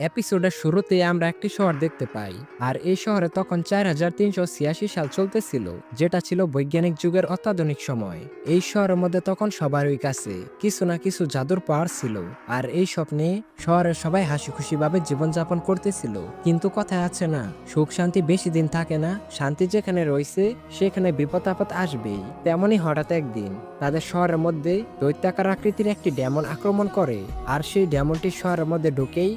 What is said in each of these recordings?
এপিসোডের শুরুতে আমরা একটি শহর দেখতে পাই, আর এই শহরে তখন চার হাজার তিনশো ছিয়াশি সাল চলতেছিল, যেটা ছিল বৈজ্ঞানিক যুগের অত্যাধুনিক সময়। এই শহরের মধ্যে তখন সবারই কাছে কিছু না কিছু জাদুর পাওয়ার ছিল, আর এই স্বপ্নে শহরের সবাই হাসি খুশি ভাবে জীবনযাপন করতেছিল। কিন্তু কথায় আছে না, সুখ শান্তি বেশি দিন থাকে না, শান্তি যেখানে রয়েছে, সেখানে বিপদ আপদ আসবেই। তেমনই হঠাৎ একদিন তাদের শহরের মধ্যে দৈত্যাকার আকৃতির একটি ডেমন আক্রমণ করে, আর সেই ডেমনটি শহরের মধ্যে ঢুকেই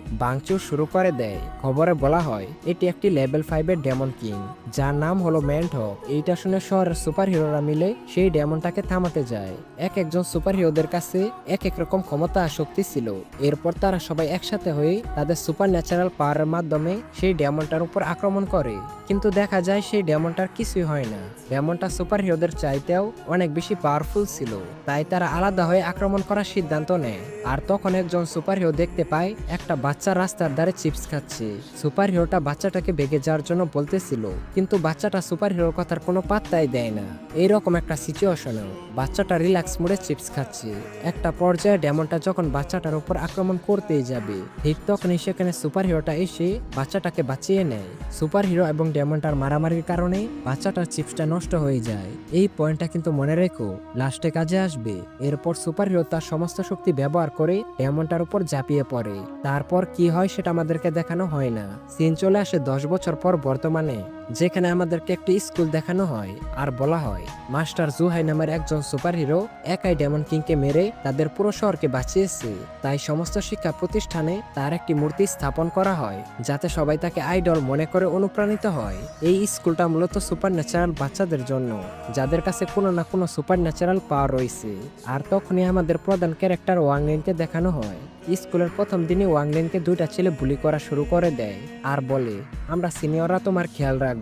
ভাঙচুর শুরু করে দেয়। খবরে বলা হয়, এটি একটি লেভেল ফাইভের ডেমন কিং, যার নাম হলো ম্যান্টহক এইটা শুনে শহরের সুপার হিরোরা মিলে সেই ডেমনটাকে থামাতে যায়। এক একজন সুপার হিরোদের কাছে এক এক রকম ক্ষমতা শক্তি ছিল। এরপর তারা সবাই একসাথে হয়ে তাদের সুপার ন্যাচারাল পাওয়ারের মাধ্যমে সেই ডেমনটার উপর আক্রমণ করে। কিন্তু দেখা যায় সেই ডেমনটার কিছুই হয় না। ডেমনটা সুপার হিরোদের চাইতেও অনেক বেশি পাওয়ারফুল ছিল। তাই তারা আলাদা হয়ে আক্রমণ করার সিদ্ধান্ত নেয়। আর তখন একজন সুপার হিরো দেখতে পায়, একটা বাচ্চা রাস্তার ধারে চিপস খাচ্ছে। সুপার হিরোটা বাচ্চাটাকে বেগে যাওয়ার জন্য বলতেছিল, কিন্তু বাচ্চাটা সুপার হিরোর কথার কোনো পাত্তাই দেয় না। এইরকম একটা সিচুয়েশনেও বাচ্চাটা রিল্যাক্স মোডে চিপস খাচ্ছে। একটা পর্যায়ে ডেমনটা যখন বাচ্চাটার উপর আক্রমণ করতেই যাবে, ঠিক তখনই সেখানে সুপার হিরোটা এসে বাচ্চাটাকে বাঁচিয়ে নেয়। সুপার হিরো এবং ডেমনটার মারামারির কারণে বাচ্চাটার চিপসটা নষ্ট হয়ে যায়। এই পয়েন্টটা কিন্তু মনে রেখো, লাস্টে কাজে আসবে। এরপর সুপার হিরো তার সমস্ত শক্তি ব্যবহার করে ডেমনটার উপর ঝাঁপিয়ে পড়ে। তারপর কি হয় সেটা আমাদেরকে দেখানো হয় না। সিন চলে আসে দশ বছর পর বর্তমানে। যেখানে আমাদেরকে একটি স্কুল দেখানো হয় আর বলা হয়, মাস্টার জুহাই নামের একজন সুপার হিরো একাই ডেমন কিংকে মেরে তাদের পুরো শহরকে বাঁচিয়েছে। তাই সমস্ত শিক্ষা প্রতিষ্ঠানে তার একটি মূর্তি স্থাপন করা হয়, যাতে সবাই তাকে আইডল মনে করে অনুপ্রাণিত হয়। এই স্কুলটা মূলত সুপার ন্যাচারাল বাচ্চাদের জন্য, যাদের কাছে কোনো না কোনো সুপার ন্যাচারাল পাওয়ার রয়েছে। আর তখনই আমাদের প্রধান ক্যারেক্টার ওয়াংলিনকে দেখানো হয়। স্কুলের প্রথম দিনে ওয়াংলিনকে দুইটা ছেলে বুলি করা শুরু করে দেয় আর বলে, আমরা সিনিয়ররা তোমার খেয়াল রাখব।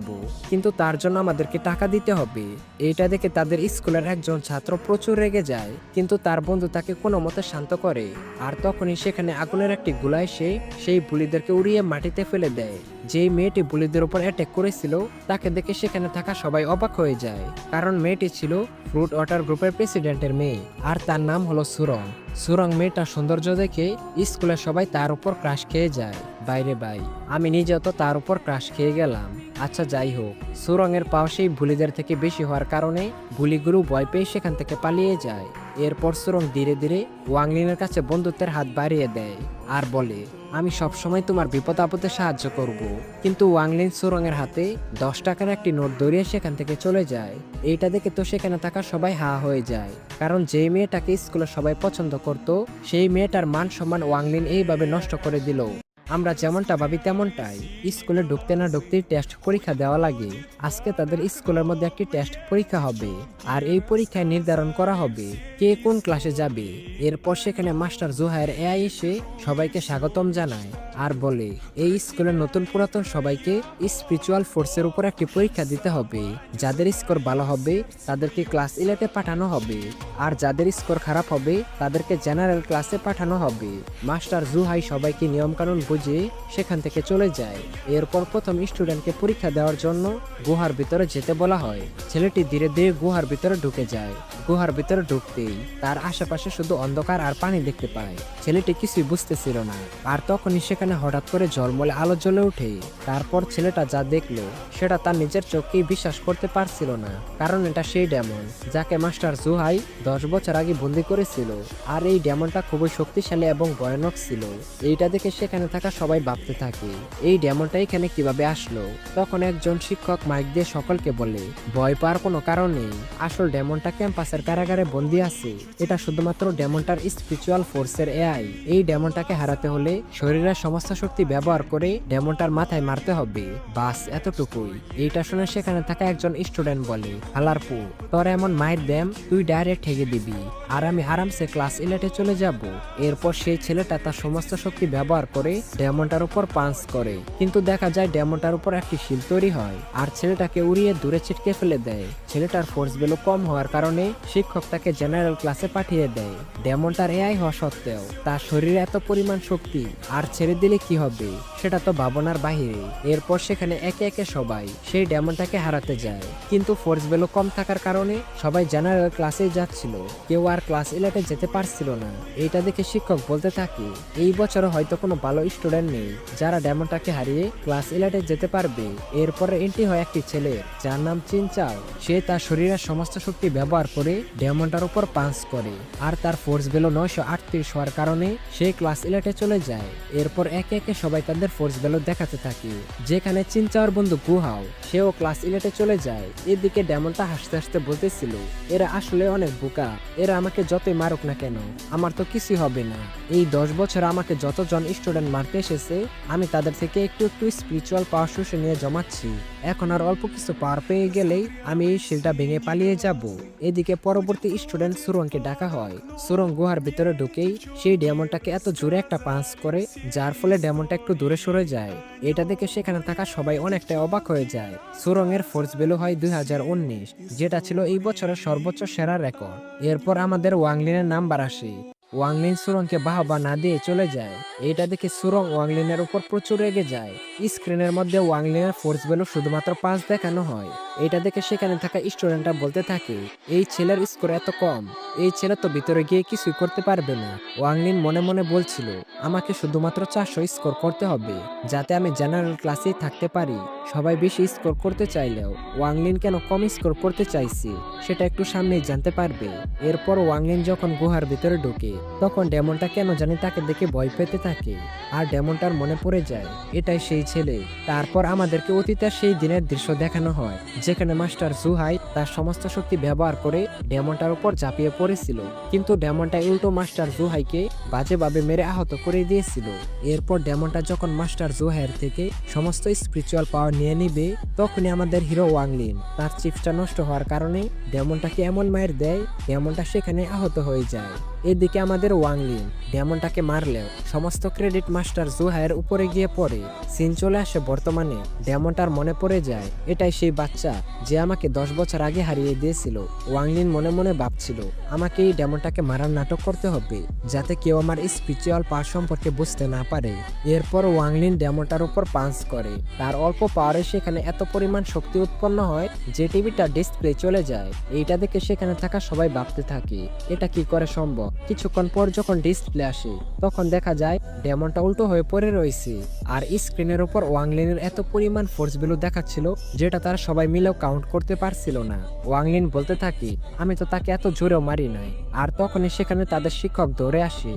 কিন্তু তার জন্য আমাদেরকে টাকা দিতে হবে। এইটা দেখে তাদের স্কুলের একজন ছাত্র প্রচুর রেগে যায়, কিন্তু তার বন্ধু তাকে কোনো মতে শান্ত করে। আর তখনই সেখানে আগুনের একটি গোলা এসে সেই বুলিদেরকে উড়িয়ে মাটিতে ফেলে দেয়। যেই মেয়েটি বুলিদের উপর অ্যাটাক করেছিল, তাকে দেখে সেখানে থাকা সবাই অবাক হয়ে যায়। কারণ মেয়েটি ছিল ফ্রুট ওয়াটার গ্রুপের প্রেসিডেন্টের মেয়ে, আর তার নাম হলো সুরং। সুরং মেয়েটার সৌন্দর্য দেখে স্কুলের সবাই তার উপর ক্রাশ খেয়ে যায়। বাইরে বাই। আমি নিজেও তো তার উপর ক্রাশ খেয়ে গেলাম। আচ্ছা যাই হোক। সুরঙের পাও সেই বুলিদের থেকে বেশি হওয়ার কারণে বুলিগুরু ভয় পেয়ে সেখান থেকে পালিয়ে যায়। এরপর সুরং ধীরে ধীরে ওয়াংলিনের কাছে বন্ধুত্বের হাত বাড়িয়ে দেয় আর বলে, আমি সবসময় তোমার বিপদ আপদে সাহায্য করব। কিন্তু ওয়াংলিন সুরঙের হাতে দশ টাকার একটি নোট দৌড়িয়ে সেখান থেকে চলে যায়। এইটা দেখে তো সেখানে থাকা সবাই হা হয়ে যায়। কারণ যে মেয়েটাকে স্কুলে সবাই পছন্দ করত, সেই মেয়েটার মান সম্মান ওয়াংলিন এইভাবে নষ্ট করে দিল। আমরা যেমনটা ভাবি তেমনটাই। স্কুলে ঢুকতে না ঢুকতেই টেস্ট পরীক্ষা দেওয়া লাগে। আজকে তাদের স্কুলের মধ্যে একটি টেস্ট পরীক্ষা হবে আর এই পরীক্ষায় নির্ধারণ করা হবে কে কোন ক্লাসে যাবে। এরপর সেখানে মাস্টার জোহায়ের এআই এসে সবাইকে স্বাগতম জানায় আর বলে, এই স্কুলের নতুন পুরাতন সবাইকে স্পিরিচুয়াল ফোর্সের উপর একটি পরীক্ষা দিতে হবে। যাদের স্কোর ভালো হবে, তাদেরকে ক্লাস ইলেটে পাঠানো হবে। আর যাদের স্কোর খারাপ হবে, তাদেরকে জেনারেল ক্লাসে পাঠানো হবে। মাস্টার জুহাই সবাইকে নিয়মকানুন বুঝে সেখান থেকে চলে যায়। এরপর প্রথম স্টুডেন্টকে পরীক্ষা দেওয়ার জন্য গুহার ভিতরে যেতে বলা হয়। ছেলেটি ধীরে ধীরে গুহার ভিতরে ঢুকে যায়। গুহার ভিতরে ঢুকতেই তার আশেপাশে শুধু অন্ধকার আর পানি দেখতে পায়। ছেলেটি কিছুই বুঝতেছিল না। আর তখনই সেখানে হঠাৎ করে ঝলমলে আলো জ্বলে ওঠে। তারপর ছেলেটা যা দেখল, সেটা তার নিজের চোখকেই বিশ্বাস করতে পারছিল না। কারণ এটা সেই ডেমন, যাকে মাস্টার জুহাই দশ বছর আগে বন্দি করেছিল। আর এই ডেমনটা খুবই শক্তিশালী এবং ভয়ানক ছিল। এইটা দেখে সেখানে থাকা সবাই ভাবতে থাকে। এই ডেমনটা এখানে কীভাবে আসলো? তখন একজন শিক্ষক মাইক দিয়ে সকলকে বলে, ভয় পাওয়ার কোনো কারণ নেই। আসল ডেমনটা ক্যাম্পাসের কারাগারে বন্দি আছে। এটা শুধুমাত্র ডেমনটার স্পিরিচুয়াল ফোর্সের এআই এই ডেমনটাকে হারাতে হলে শরীরের সমস্ত শক্তি ব্যবহার করে ডেমনটার মাথায় মারতে হবে। বাস, এতটুকুই। এইটা শুনে সেখানে থাকা একজন স্টুডেন্ট বলে হালারপু তোর এমন মায়ের দেম, তুই ডাইরেক্ট ঠেকে দিবি। আর আমি আরামসে ক্লাস ইলেটে চলে যাব। এরপর সেই ছেলেটা তার সমস্ত শক্তি ব্যবহার করে ডেমনটার উপর পাঞ্চ করে। কিন্তু দেখা যায় ডেমনটার উপর একটি শিল তৈরি হয় আর ছেলেটাকে উড়িয়ে দূরে ছিটকে ফেলে দেয়। ছেলেটার ফোর্স ভ্যালু কম হওয়ার কারণে শিক্ষক তাকে জেনারেল ক্লাসে পাঠিয়ে দেয়। ডেমনটার এআই হওয়া সত্ত্বেও তার শরীরে এত পরিমাণ শক্তি আর ছেড়ে দিলে কি হবে, সেটা তো ভাবনার বাহিরে। এরপর সেখানে একে একে সবাই সেই ডেমনটাকে হারাতে যায়। কিন্তু ফোর্স ভ্যালু কম থাকার কারণে সবাই জেনারেল ক্লাসেই যাচ্ছিল। কেউ আর ক্লাস ইলেটে যেতে পারছিল না। এইটা দেখে শিক্ষক বলতে থাকে, এই বছর হয়তো কোনো ভালো স্টুডেন্ট স্টুডেন্ট নেই, যারা ডেমনটাকে হারিয়ে ক্লাস ইলেটে যেতে পারবে। এরপরে এন্ট্রি হয় একটি ছেলে, যার নাম চিনচাও সে তার শরীরের সমস্ত শক্তি ব্যবহার করে ডেমনটার উপর পাঞ্চ করে, আর তার ফোর্স বেলো নয়শো আটত্রিশ হওয়ার কারণে সে ক্লাস ইলেটে চলে যায়। এরপর একে একে সবাই তাদের ফোর্স বেলো দেখাতে থাকে, যেখানে চিনচাওয়ার বন্ধু গুহাও। সেও ক্লাস ইলেটে চলে যায়। এদিকে ডেমনটা হাসতে হাসতে বলতেছিল, এরা আসলে অনেক বোকা। এরা আমাকে যতই মারুক না কেন, আমার তো কিছু হবে না। এই দশ বছর আমাকে যতজন স্টুডেন্ট মারতে এসেছে, আমি তাদের থেকে একটু একটু স্পিরিচুয়াল পাওয়ার শুষে নিয়ে জমাচ্ছি। এখন আর অল্প কিছু পাওয়ার পেয়ে গেলেই আমি এই শিলটা ভেঙে পালিয়ে যাব। এদিকে পরবর্তী স্টুডেন্ট সুরংকে ডাকা হয়। সুরং গুহার ভিতরে ঢুকেই সেই ডেমনটাকে এত জোরে একটা পাঞ্চ করে, যার ফলে ডেমনটা একটু দূরে সরে যায়। এটা দেখে সেখানে থাকা সবাই অনেকটা অবাক হয়ে যায়। সুরং এর ফোর্স ভ্যালু হয় দুই হাজার উনিশ, যেটা ছিল এই বছরের সর্বোচ্চ সেরা রেকর্ড। এরপর আমাদের ওয়াংলিনের নাম্বার আসে। ওয়াংলিন সুরংকে বাহবা না দিয়ে চলে যায়। এটা দেখে সুরং ওয়াংলিনের উপর প্রচুর রেগে যায়। স্ক্রিনের মধ্যে ওয়াংলিনের ফোর্স ভ্যালু শুধুমাত্র পাঁচ দেখানো হয়। এটা দেখে সেখানে থাকা স্টুডেন্টরা বলতে থাকে, এই ছেলের স্কোর এত কম। এই ছেলে তো ভিতরে গিয়ে কিছুই করতে পারবে না। ওয়াংলিন মনে মনে বলছিল, আমাকে শুধুমাত্র চারশো স্কোর করতে হবে, যাতে আমি জেনারেল ক্লাসেই থাকতে পারি। সবাই বেশি স্কোর করতে চাইলেও ওয়াংলিন কেন কম স্কোর করতে চাইছে, সেটা একটু সামনেই জানতে পারবে। এরপর ওয়াংলিন যখন গুহার ভিতরে ঢোকে তখন ডেমনটা কেন জানি তাকে দেখে ভয় পেতে থাকে। আর ডেমনটার মনে পড়ে যায়, এটাই সেই ছেলে। তারপর আমাদেরকে অতীতের সেই দিনের দৃশ্য দেখানো হয়, যেখানে মাস্টার জুহাই তার সমস্ত শক্তি ব্যবহার করে ডেমনটার উপর ঝাঁপিয়ে পড়েছিল। কিন্তু ডেমনটা উল্টো মাস্টার জুহাইকে বাজেভাবে মেরে আহত করে দিয়েছিল। এরপর ডেমনটা যখন মাস্টার জুহাইয়ের থেকে সমস্ত স্পিরিচুয়াল পাওয়ার নিয়ে নিবে, তখনই আমাদের হিরো ওয়াংলিন তার চিপসটা নষ্ট হওয়ার কারণে ডেমনটাকে এমন মায়ের দেয়, ডেমনটা সেখানে আহত হয়ে যায়। এদিকে আমাদের ওয়াংলিন ডেমনটাকে মারলেও সমস্ত ক্রেডিট মাস্টার জুহাইয়ের উপরে গিয়ে পড়ে। সিন চলে আসে বর্তমানে, ডেমনটার মনে পড়ে যায়, এটাই সেই বাচ্চা যে আমাকে দশ বছর আগে হারিয়ে দিয়েছিল। ওয়াংলিন মনে মনে ভাবছিল আমাকে এই ডেমনটাকে মারার নাটক করতে হবে, যাতে কেউ আমার স্পিরিচুয়াল পাওয়ার সম্পর্কে বুঝতে না পারে। এরপর ওয়াংলিন ডেমনটার উপর পাঞ্চ করে। তার অল্প পাওয়ারে সেখানে এত পরিমাণ শক্তি উৎপন্ন হয় যে টিভিটা ডিসপ্লে চলে যায়। এইটা দেখে সেখানে থাকা সবাই ভাবতে থাকে, এটা কি করে সম্ভব? কিছুক্ষণ পর যখন ডিসপ্লে আসে, তখন দেখা যায় ডেমনটা উল্টো হয়ে পড়ে রয়েছে। আর স্ক্রিনের উপর ওয়াংলিনের এত পরিমাণ ফোর্স ভ্যালু দেখাচ্ছিল যেটা তারা সবাই মিলেও কাউন্ট করতে পারছিল না। ওয়াংলিন বলতে থাকি, আমি তো তাকে এত জোরেও মারি নাই। আর তখনই সেখানে তাদের শিক্ষক দৌড়ে আসে।